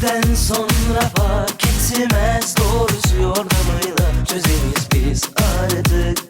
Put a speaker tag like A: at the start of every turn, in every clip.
A: Bizden sonra fark etmez. Doğrusu yordamıyla çözeriz biz artık.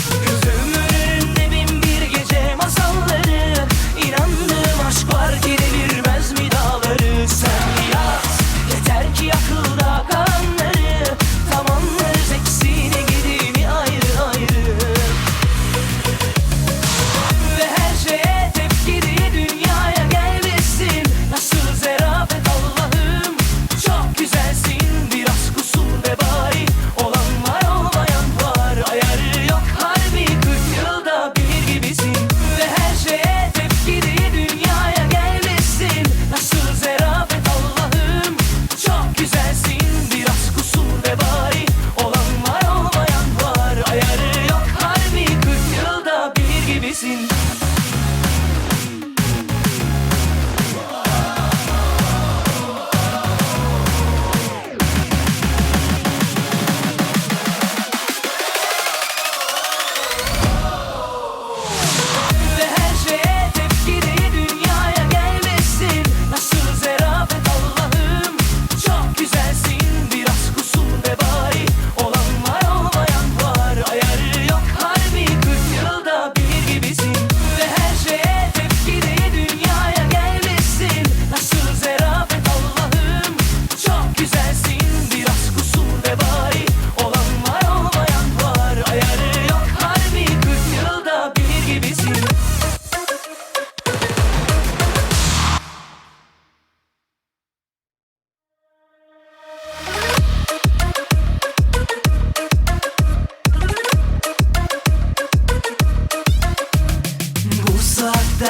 B: Bye.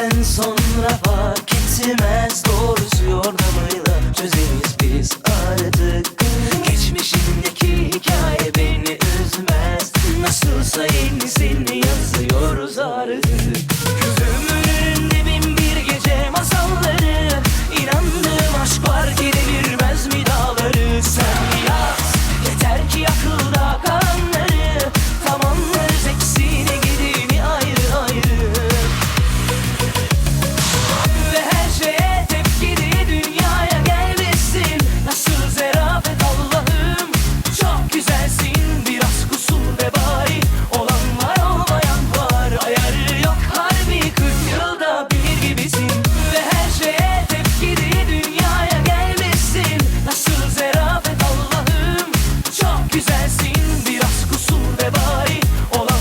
B: Senden sonra fark etmez.